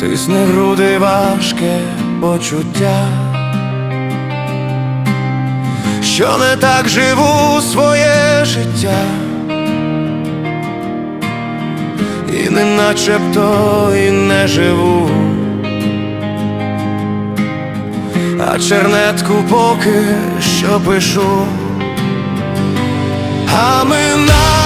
Тисне груди важке почуття, що не так живу своє життя, і не начебто і не живу, а чернетку поки що пишу, а минають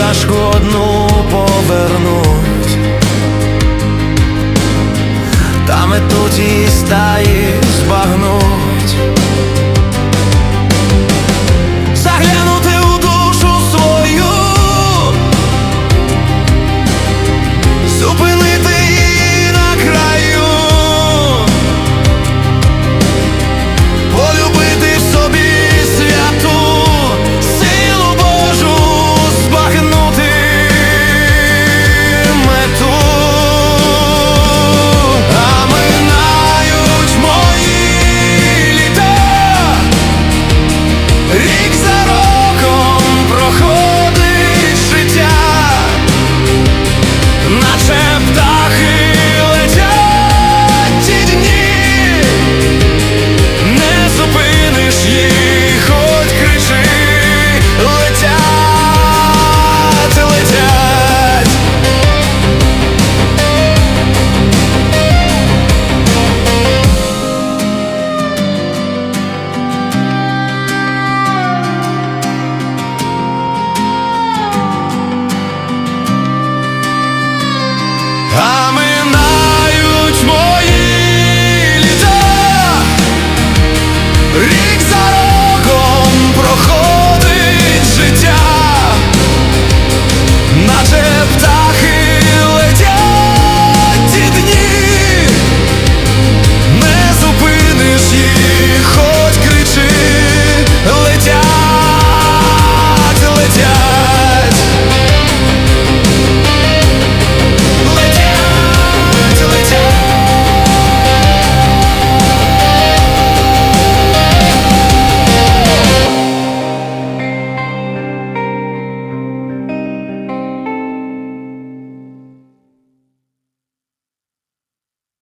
пташку одну повернуть, та стаї збагнуть.